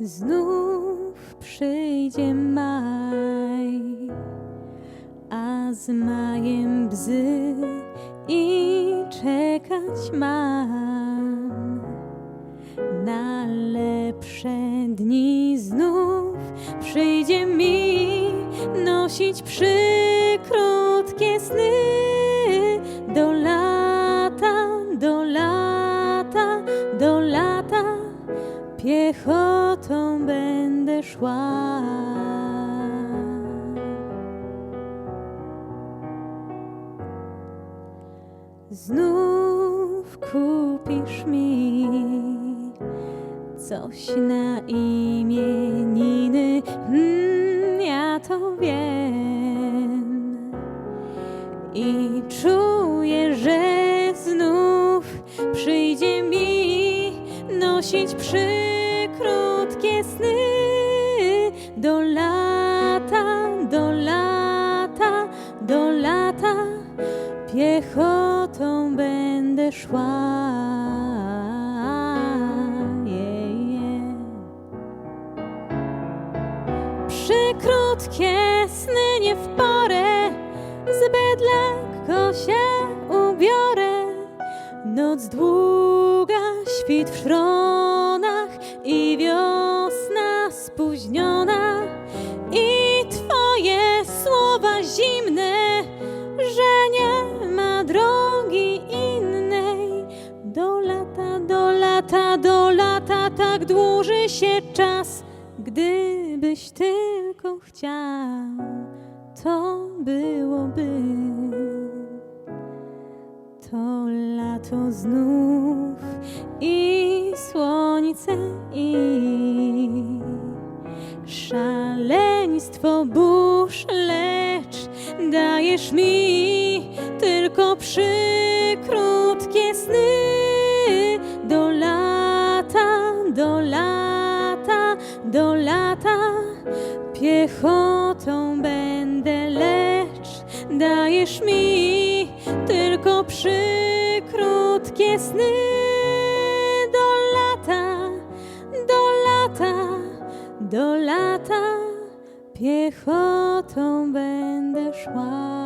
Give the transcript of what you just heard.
Znów przyjdzie maj, a z majem bzy i czekać mam na lepsze dni. Znów przyjdzie mi nosić przykrótkie sny piechotą będę szła. Znów kupisz mi coś na imieniny, mm, ja to wiem. I czuję, że znów przyjdzie mi nosić przykrótkie sny do lata, do lata, do lata piechotą będę szła. Yeah, yeah. Sny nie w porę, zbyt lekko się ubiorę. Noc długa, świt w szronach i wiosna zimne, że nie ma drogi innej. Do lata, do lata, do lata, tak dłuży się czas. Gdybyś tylko chciał, to byłoby to lato znów i słońce i szaleństwo dajesz mi tylko przykrótkie sny. Do lata, do lata, do lata piechotą będę, lecz. Dajesz mi tylko przykrótkie sny. Do lata, do lata, do lata piechotą będę szła.